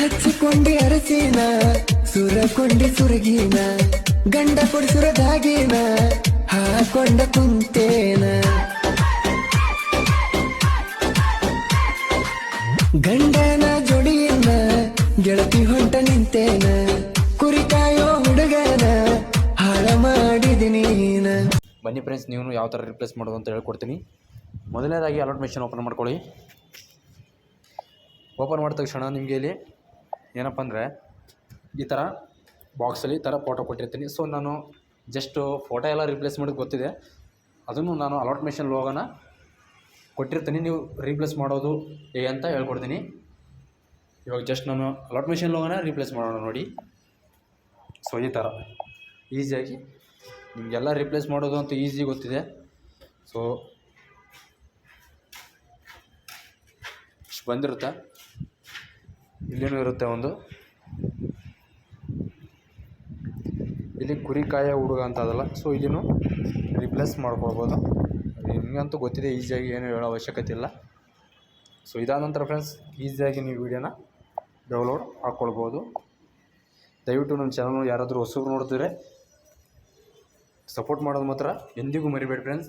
ಹಚ್ಚಿಕೊಂಡಿ ಅರಸಿನ, ಸುರಕೊಂಡಿ ಸುರಗಿನ, ಗಂಡ ಕೊಡಿಸುರದಾಗಿನ ಹಾಕೊಂಡ ಕುಂತೇನ. ಗಂಡನ ಜೋಡಿಯನ್ನ, ಗೆಳತಿ ಹೊಂಟ ನಿಂತೇನ ಕುರಿಕಾಯೋ ಹುಡುಗನ, ಹಾಳ ಮಾಡಿದಿನಿ ನೀನ. ಬನ್ನಿ ಫ್ರೆಂಡ್ಸ್ ನೀವು ಯಾವ ಥರ ರಿಪ್ಲೇಸ್ ಮಾಡೋದು ಅಂತ ಹೇಳ್ಕೊಡ್ತೀನಿ. ಮೊದಲನೇದಾಗಿ ಅಲರ್ಟ್ ಮೆಷಿನ್ ಓಪನ್ ಮಾಡ್ಕೊಳ್ಳಿ. ಓಪನ್ ಮಾಡಿದ ತಕ್ಷಣ ನಿಮಗೆ ಇಲ್ಲಿ ಏನಪ್ಪ ಅಂದರೆ ಈ ಥರ ಬಾಕ್ಸಲ್ಲಿ ಈ ಥರ ಫೋಟೋ ಕೊಟ್ಟಿರ್ತೀನಿ. ಸೊ ನಾನು ಜಸ್ಟು ಫೋಟೋ ಎಲ್ಲ ರಿಪ್ಲೇಸ್ ಮಾಡೋದು ಗೊತ್ತಿದೆ. ಅದನ್ನು ನಾನು ಅಲಾಟ್ ಮೆಷಿನ್ ಲೋಗನ ಕೊಟ್ಟಿರ್ತೀನಿ. ನೀವು ರೀಪ್ಲೇಸ್ ಮಾಡೋದು ಹೇಗೆ ಅಂತ ಹೇಳ್ಕೊಡ್ತೀನಿ. ಇವಾಗ ಜಸ್ಟ್ ನಾನು ಅಲಾಟ್ ಮೆಷಿನ್ ಲೋಗನ ರೀಪ್ಲೇಸ್ ಮಾಡೋಣ ನೋಡಿ. ಸೊ ಈ ಥರ ಈಸಿಯಾಗಿ ನಿಮಗೆಲ್ಲ ರಿಪ್ಲೇಸ್ ಮಾಡೋದು ಅಂತ ಈಸಿ ಗೊತ್ತಿದೆ. ಸೊ ಬಂದಿರುತ್ತೆ? ಇಲ್ಲೇನೂ ಇರುತ್ತೆ ಒಂದು. ಇಲ್ಲಿ ಕುರಿ ಕಾಯ ಹುಡುಗ ಅಂತ ಅದಲ್ಲ. ಸೊ ಇಲ್ಲಿನೂ ರಿಪ್ಲೇಸ್ ಮಾಡ್ಕೊಳ್ಬೋದು. ನಿಮಗಂತೂ ಗೊತ್ತಿದೆ, ಈಸಿಯಾಗಿ ಏನು ಹೇಳೋ ಅವಶ್ಯಕತೆ ಇಲ್ಲ. ಸೊ ಇದಾದ ನಂತರ ಫ್ರೆಂಡ್ಸ್ ಈಸಿಯಾಗಿ ನೀವು ವಿಡಿಯೋನ ಡೌನ್ಲೋಡ್ ಹಾಕ್ಕೊಳ್ಬೋದು ದಯವಿಟ್ಟು ನಮ್ಮ ಚಾನಲ್ ಯಾರಾದರೂ ಹೊಸಬ್ರು ನೋಡ್ತಿದ್ರೆ ಸಪೋರ್ಟ್ ಮಾಡೋದು ಮಾತ್ರ ಎಂದಿಗೂ ಮರಿಬೇಡಿ ಫ್ರೆಂಡ್ಸ್